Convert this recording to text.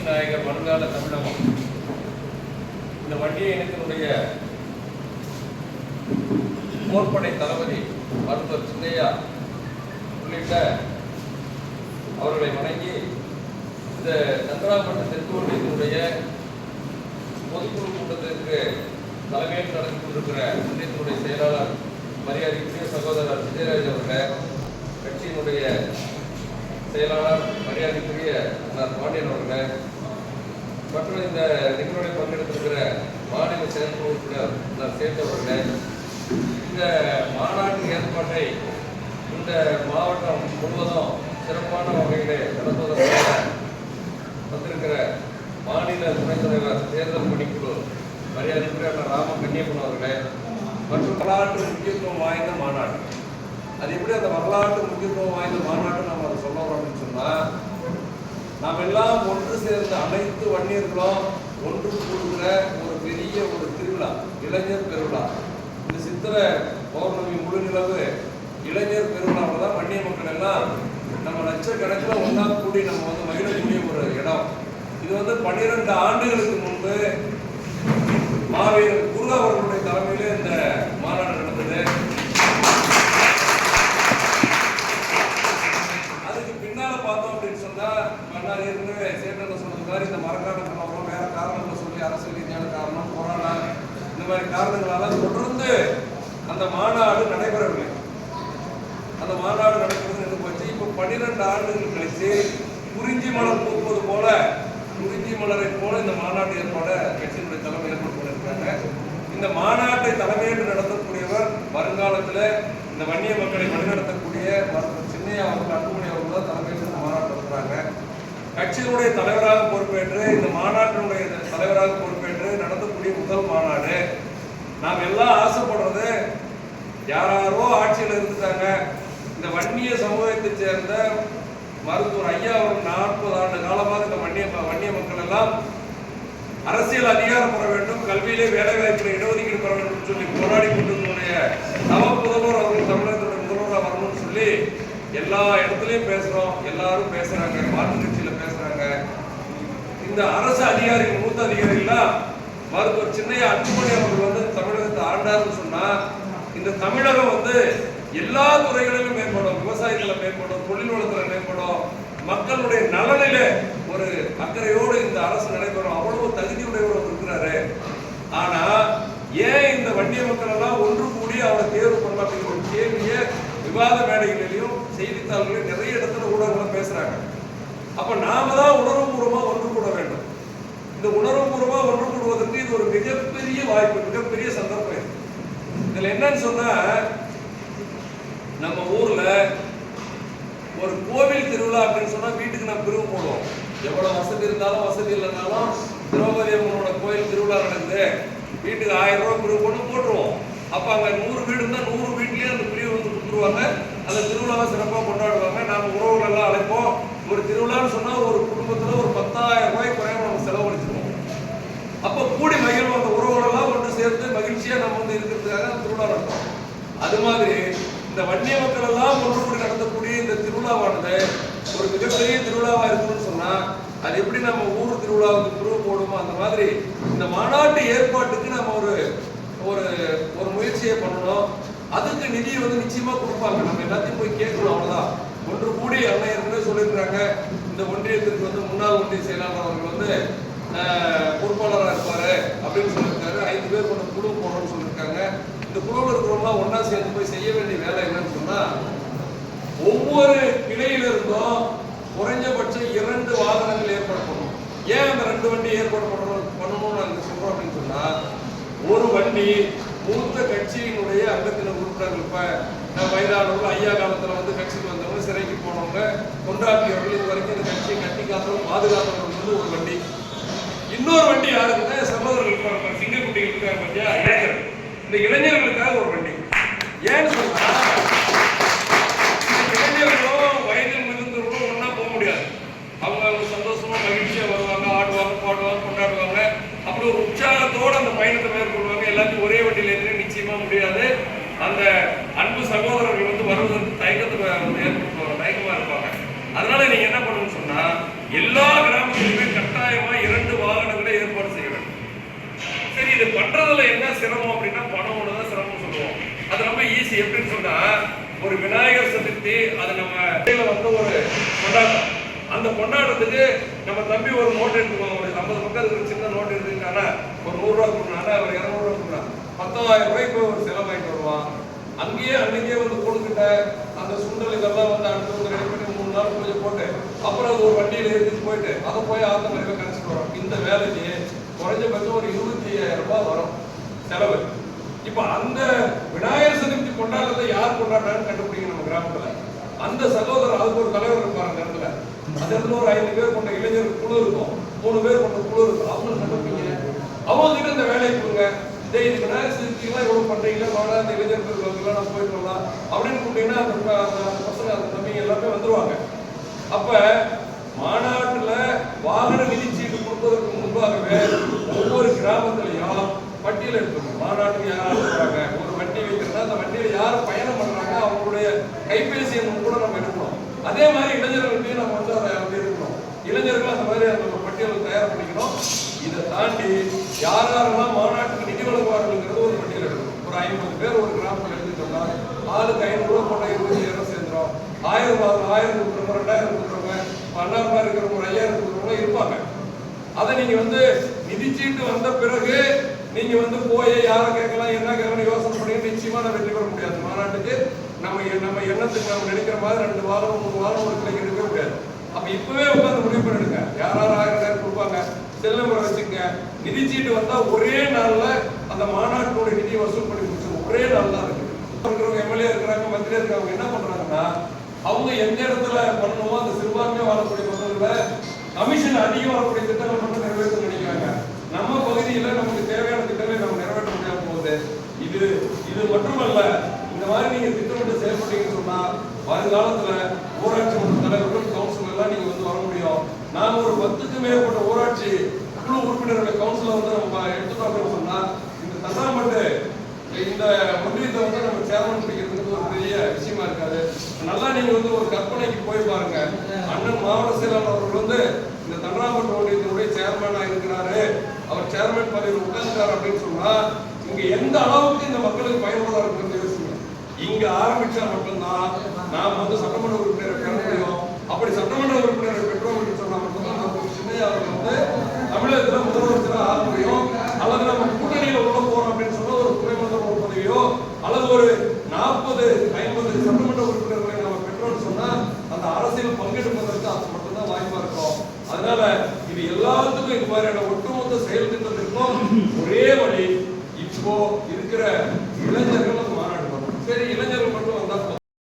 எழுச்சி நாயகர் வருங்கால தமிழகம் இந்த வண்டிய இனத்தினுடைய போர்ப்படை தளபதி மருத்துவர் சின்னையா உள்ளிட்ட அவர்களை வணங்கி இந்த சந்திராபட்ட தெற்கு ஒன்றியத்தினுடைய பொதுக்குழு கூட்டத்திற்கு தலைமையில் நடந்து கொண்டிருக்கிற ஒன்றியத்தினுடைய செயலாளர் மரியாதைக்குரிய சகோதரர் விஜயராஜ் அவர்கள் கட்சியினுடைய செயலாளர் மரியாதைக்குரிய அண்ணார் பாண்டியன் அவர்கள் மற்றும் இந்த நிகழ்வுடைய பங்கெடுத்திருக்கிற மாநில செயற்குழு உறுப்பினர் அண்ணார் சேட் இந்த மாநாட்டு ஏற்பாட்டை இந்த மாவட்டம் முழுவதும் சிறப்பான வகையிலே நடத்துவதற்காக வந்திருக்கிற மாநில துணைத் தலைவர் தேர்தல் பணிக்குழு மரியாதைக்குரிய அண்ணா ராம கன்னியப்பன் அவர்களே மற்றும் வரலாற்று முக்கியத்துவம் வாய்ந்த மாநாடு. அது எப்படி அந்த வரலாற்று முக்கியத்துவம் வாய்ந்த மாநாடு நம்ம நாம் எல்லாம் ஒன்று சேர்ந்த அனைத்து வன்னியர்களும் ஒன்று கூடுகிற ஒரு பெரிய ஒரு திருவிழா இளைஞர் பெருவிழா. இந்த சித்திரை பௌர்ணமி முழு நிலவு இளைஞர் பெருவிழாவில் தான் வன்னிய மக்கள் எல்லாம் நம்ம லட்சக்கணக்கில் ஒன்றா கூடி நம்ம வந்து மகிழக்கூடிய ஒரு இடம். இது வந்து பன்னிரெண்டு ஆண்டுகளுக்கு முன்பு மாவீரர் குரு அவர்களுடைய தலைமையிலே இந்த மாநாடு நடந்தது அதுக்கு பின்னால பார்த்தோம் அப்படின்னு சொன்னா மன்னார் ஏற்கனவே சேட்டல சொன்னது மாதிரி இந்த மரக்காடு கலவரம் வேற காரணங்கள் சொல்லி அரசியல் ரீதியான காரணம் கொரோனா இந்த மாதிரி காரணங்களால தொடர்ந்து அந்த மாநாடு நடைபெறவில்லை. அந்த மாநாடு நடக்கிறது நின்று போச்சு. இப்போ பன்னிரெண்டு ஆண்டுகள் கழிச்சு குறிஞ்சி மலர் பூப்பது போல குறிஞ்சி மலரை போல இந்த மாநாட்டு ஏற்பாடு கட்சியினுடைய தலைமை ஏற்பாடு பண்ணியிருக்காங்க இந்த மாநாட்டை தலைமையேற்று நடத்தக்கூடியவர் வருங்காலத்தில் இந்த வன்னிய மக்களை வழிநடத்தக்கூடிய சின்னையா அவர்கள் அன்புமணி அவர்கள் தான் தலைமையேற்று இந்த மாநாட்டு கட்சியினுடைய தலைவராக பொறுப்பேற்று இந்த மாநாட்டினுடைய தலைவராக பொறுப்பேற்று நடத்தக்கூடிய முதல் மாநாடு. நாம் எல்லாம் ஆசைப்படுறது யாராரோ ஆட்சியில் இருந்துட்டாங்க. இந்த வன்னிய சமூகத்தைச் சேர்ந்த மருத்துவர் ஐயா அவர் நாற்பது ஆண்டு காலமாக இந்த வன்னிய வன்னிய மக்கள் எல்லாம் அரசியல் அதிகாரம் பெற வேண்டும் கல்வியிலே வேலை வாய்ப்பில் இடஒதுக்கீடு பெற வேண்டும் சொல்லி போராடி கொண்டிருந்தனுடைய நவ முதல்வர் அவர்கள் தமிழகத்துடைய முதல்வராக வரணும்னு சொல்லி எல்லா இடத்துலையும் பேசுகிறோம் எல்லாரும் பேசுகிறாங்க மாற்று இந்த அரசு அதிகாரிகள் மூத்த அதிகாரிகள்லாம் மருத்துவர் சின்னையா அன்புமணி அவர்கள் வந்து தமிழகத்தை ஆண்டார்னு சொன்னா இந்த தமிழகம் வந்து எல்லா துறைகளிலும் மேம்படும். விவசாயத்துல மேம்படும் தொழில் வளத்துல மேம்படும். மக்களுடைய நலனில ஒரு அக்கறையோடு இந்த அரசு நடை அவ்வளவு தகுதியுடையவர் இருக்கிறாரு ஆனா ஏன் இந்த வண்டிய மக்கள் எல்லாம் ஒன்று கூடி அவரை தேர்வு பண்ணலாம் அப்படிங்கிற ஒரு கேள்வியை விவாத மேடைகளிலையும் செய்தித்தாள்களையும் நிறைய இடத்துல ஊடகங்களை பேசுறாங்க அப்ப நாம தான் உணர்வுபூர்வமா ஒன்று கூட வேண்டும் உணர்வுபூர்வமாக ஒன்று கூடுவதற்கு இது ஒரு மிகப்பெரிய வாய்ப்பு மிகப்பெரிய சந்தர்ப்பம் இது. இதுல என்னன்னு சொன்னா நம்ம ஊர்ல ஒரு கோவில் திருவிழா அப்படின்னு சொன்னா வீட்டுக்கு நம்ம பிரிவு போடுவோம். எவ்வளவு வசதி இருந்தாலும் வசதி இல்லைனாலும் திரௌபதி அம்மனோட கோயில் திருவிழா நடக்குது. வீட்டுக்கு ஆயிரம் ரூபாய் பிரிவு போட்டு போட்டுருவோம். அப்போ அங்கே நூறு வீடு இருந்தால் நூறு வீட்லேயும் அந்த பிரிவு வந்து கொடுத்துருவாங்க. அந்த திருவிழாவை சிறப்பாக கொண்டாடுவாங்க. நாம் உறவுகள் எல்லாம் அழைப்போம். ஒரு திருவிழான்னு சொன்னால் ஒரு குடும்பத்தில் ஒரு பத்தாயிரம் ரூபாய் குறைவு அப்போ கூடி மகிழ்வு அந்த உறவுகளெல்லாம் ஒன்று சேர்ந்து மகிழ்ச்சியாக நம்ம வந்து இருக்கிறதுக்காக அந்த திருவிழா நடத்தும் அது மாதிரி இந்த வன்னிய மக்கள் எல்லாம் ஒன்று கூடி நடத்தக்கூடிய இந்த திருவிழாவானது ஒரு மிகப்பெரிய திருவிழாவாக இருக்குன்னு சொன்னால் அது எப்படி நம்ம ஊர் திருவிழாவுக்கு குரு போடுமோ அந்த மாதிரி இந்த மாநாட்டு ஏற்பாட்டுக்கு நம்ம ஒரு ஒரு ஒரு முயற்சியை பண்ணணும். அதுக்கு நிதியை வந்து நிச்சயமாக கொடுப்பாங்க. நம்ம எல்லாத்தையும் போய் கேட்கணும் அவ்வளோதான் ஒன்று கூடி அண்ணன் ஏற்கனவே சொல்லியிருக்கிறாங்க. இந்த ஒன்றியத்திற்கு வந்து முன்னாள் ஒன்றிய செயலாளர் அவர்கள் வந்து பொறுப்பாளராக இருப்பார் அப்படின்னு சொல்லியிருக்காரு. ஐந்து பேர் கொண்ட குழு போடணும்னு சொல்லியிருக்காங்க. இந்த குழுவில் இருக்கிறவங்களாம் ஒன்றா சேர்ந்து போய் செய்ய வேண்டிய வேலை என்னன்னு சொன்னால் ஒவ்வொரு கிளையில இருந்தும் குறைஞ்சபட்சம் இரண்டு வாகனங்கள் ஏற்பாடு பண்ணணும் ஏன் அந்த ரெண்டு வண்டி ஏற்பாடு பண்ணணும் பண்ணணும்னு நாங்கள் சொல்கிறோம் அப்படின்னு சொன்னால் ஒரு வண்டி மூத்த கட்சியினுடைய அங்கத்தின உறுப்பினர்கள் இப்போ வயதானவர்கள் ஐயா காலத்தில் வந்து கட்சிக்கு வந்தவங்க சிறைக்கு போனவங்க கொண்டாட்டியவர்கள் இது வரைக்கும் இந்த கட்சியை கட்டி காத்தவங்க பாதுகாத்தவர்கள் வந்து ஒரு வண்டி. இன்னொரு வண்டி யாருக்குன்னா சகோதரர்கள் இருப்பாங்க. சிங்கக்குட்டிகள் இருக்காங்க பார்த்தியா இளைஞர்கள். இந்த இளைஞர்களுக்காக ஒரு வண்டி. ஏன்னு சொன்னா இந்த இளைஞர்களும் வயதில் மிகுந்தவர்களும் ஒண்ணா போக முடியாது அவங்க அவங்க சந்தோஷமா மகிழ்ச்சியா வருவாங்க ஆடுவாங்க பாடுவாங்க கொண்டாடுவாங்க அப்படி ஒரு உற்சாகத்தோட அந்த பயணத்தை மேற்கொள்வாங்க எல்லாத்தையும் ஒரே வண்டியில ஏற்றி நிச்சயமா முடியாது அந்த அன்பு சகோதரர்கள் வந்து வருவதற்கு தயக்கத்துக்கு வந்து ஏற்படுத்துவாங்க தயக்கமா இருப்பாங்க அதனால நீங்க என்ன பண்ணணும்னு சொன்னா எல்லா கிராமங்களிலுமே கட்டாய பண்றதுல என்ன சிரமம் அப்படின்னா பணம் ஒண்ணுதான் சிரமம் சொல்லுவோம் அது ரொம்ப ஈஸி எப்படின்னு சொன்னா ஒரு விநாயகர் சதுர்த்தி அது நம்ம வந்து ஒரு கொண்டாட்டம். அந்த கொண்டாட்டத்துக்கு நம்ம தம்பி ஒரு நோட் எடுத்துக்கோங்க ஒரு ஐம்பது பக்கம் ஒரு சின்ன நோட் எடுத்துக்கிட்டானா ஒரு நூறுரூவா ரூபா ஒரு இரநூறு ரூபா பத்தாயிரம் ரூபாய்க்கு ஒரு செலவாயிட்டு வருவான். அங்கேயே அன்னைக்கே வந்து கொடுக்கிட்ட அந்த சுண்டல் இதெல்லாம் வந்து அடுத்து வந்து ரெடி பண்ணி மூணு நாள் பூஜை போட்டு அப்புறம் அது ஒரு வண்டியில் எடுத்துட்டு போயிட்டு அதை போய் ஆத்த மறைவை கரைச்சிட்டு வரோம். இந்த வேலைக்கு குறைஞ்சபட்சம் ஒரு இருபத்தி ஐயாயிரம் ரூபாய் வரும் செலவு. இப்போ அந்த விநாயகர் சதுர்த்தி கொண்டாட்டத்தை யார் கொண்டாடுறான்னு கண்டுபிடிங்க நம்ம கிராமத்துல. அந்த சகோதரர் அதுக்கு ஒரு தலைவர் இருப்பார் அந்த இடத்துல. அந்த இடத்துல ஒரு ஐந்து பேர் கொண்ட இளைஞர் குழு இருக்கும். மூணு பேர் கொண்ட குழு இருக்கும். அவங்க கண்டுபிடிங்க. அவங்க கிட்ட இந்த வேலையை கொடுங்க. இதே இது விநாயகர் சதுர்த்திலாம் இவ்வளவு பண்ணுறீங்களா வாடா அந்த இளைஞர்கள் வந்து நான் போயிட்டு வரலாம். அப்படின்னு கூப்பிட்டீங்கன்னா அந்த பசங்க அந்த தம்பிங்க எல்லாமே வந்துருவாங்க. அப்ப மாநாட்டுல வாகன நிதிச்சீட்டு கொடுப்பதற்கு முன்பாகவே ஒவ்வொரு கிராமத்திலையும் பட்டியல் எடுக்கணும் மாநாட்டுக்கு யாராவது போறாங்க ஒரு வண்டி வைக்கிறதா அந்த வண்டியில யார் பயணம் பண்றாங்க அவங்களுடைய கைபேசி எண் கூட நம்ம எடுக்கணும் அதே மாதிரி இளைஞர்கள்ட்டையும் நம்ம வந்து அதை வந்து எடுக்கணும் இளைஞர்கள் அந்த மாதிரி நம்ம பட்டியலை தயார் பண்ணிக்கணும். இதை தாண்டி யார் யாரெல்லாம் மாநாட்டுக்கு நிதி வழங்குவார்கள்ங்கிறது ஒரு பட்டியல் எடுக்கணும். ஒரு ஐம்பது பேர் ஒரு கிராமத்தில் எடுத்துட்டோம்னா ஆளுக்கு ஐநூறு ரூபா போட்ட இருபதாயிரம் சேர்ந்துரும். ஆயிரம் ரூபாய் ஆயிரம் கொடுக்குறவங்க ரெண்டாயிரம் கொடுக்குறவங்க பன்னெண்டாயிரம் இருக்கிறவங்க ஒரு ஐயாயிரம் கொடுக்குறவங்க இருப்பாங்க. அதை நீங்க வந்து நிதிச்சீட்டு வந்த பிறகு நீங்க வந்து போய் யாரை கேட்கலாம் என்ன கேட்கலாம் யோசனை பண்ணி நிச்சயமா நான் வெற்றி பெற முடியாது. மாநாட்டுக்கு நம்ம நம்ம எண்ணத்துக்கு நம்ம நினைக்கிற மாதிரி ரெண்டு வாரம் மூணு வாரம் ஒரு கிளைக்கு எடுக்கவே முடியாது. அப்ப இப்பவே உட்காந்து முடிவு பண்ணிடுங்க. யார் யார் ஆயிரம் நேரம் கொடுப்பாங்க செல்ல முறை வச்சுங்க. நிதிச்சீட்டு வந்தா ஒரே நாள்ல அந்த மாநாட்டினுடைய நிதி வசூல் பண்ணி முடிச்சிடும் ஒரே நாள் தான் இருக்கு இருக்கிறவங்க எம்எல்ஏ இருக்கிறாங்க மந்திரி இருக்கிறவங்க என்ன பண்றாங்கன்னா அவங்க எந்த இடத்துல பண்ணணுமோ அந்த சிறுபான்மையாக வாழக்கூடிய மக்கள்ல கமிஷன் அதிகம் வரக்கூடிய திட்டங்கள் மட்டும் நிறைவேற்ற நினைக்கிறாங்க. நம்ம பகுதியில நமக்கு தேவையான திட்டங்களை நம்ம நிறைவேற்ற முடியாத போகுது. இது இது மட்டுமல்ல மாதிரி நீங்க திட்டமிட்டு செயல்பட்டீங்கன்னு சொன்னா வருங்காலத்துல ஊராட்சி மன்ற தலைவர்கள் கவுன்சில் எல்லாம் நீங்க வந்து வர முடியும். நாம ஒரு பத்துக்கு மேற்பட்ட ஊராட்சி குழு உறுப்பினர்களை கவுன்சில வந்து நம்ம எடுத்துட்டோம் சொன்னா இந்த தசாமட்டு இந்த ஒன்றியத்தை வந்து நம்ம சேர்மன் பிடிக்கிறதுக்கு ஒரு பெரிய விஷயமா இருக்காது. நல்லா நீங்க வந்து ஒரு கற்பனைக்கு போய் பாருங்க. அண்ணன் மாவட்ட செயலாளர் அவர்கள் வந்து இந்த தண்டராம்பட்டு ஒன்றியத்தினுடைய சேர்மனா இருக்கிறாரு. அவர் சேர்மன் பதவியில் உட்கார்ந்துட்டார் அப்படின்னு சொன்னா இங்க எந்த அளவுக்கு இந்த மக்களுக்கு பயனுள்ளதா இருக்கிறது இங்க ஆரம்பிச்சா மட்டும்தான் நாம் வந்து சட்டமன்ற உறுப்பினரை பெற முடியும். அப்படி சட்டமன்ற உறுப்பினரை பெற்றோம் என்று சொன்னா மட்டும்தான் நமக்கு சின்னையா வந்து தமிழகத்துல முதலமைச்சரா ஆக முடியும். அல்லது நம்ம கூட்டணியில உள்ள போறோம் அப்படின்னு சொன்னா ஒரு துறைமுகம் முதல்வர் பதவியோ அல்லது ஒரு நாற்பது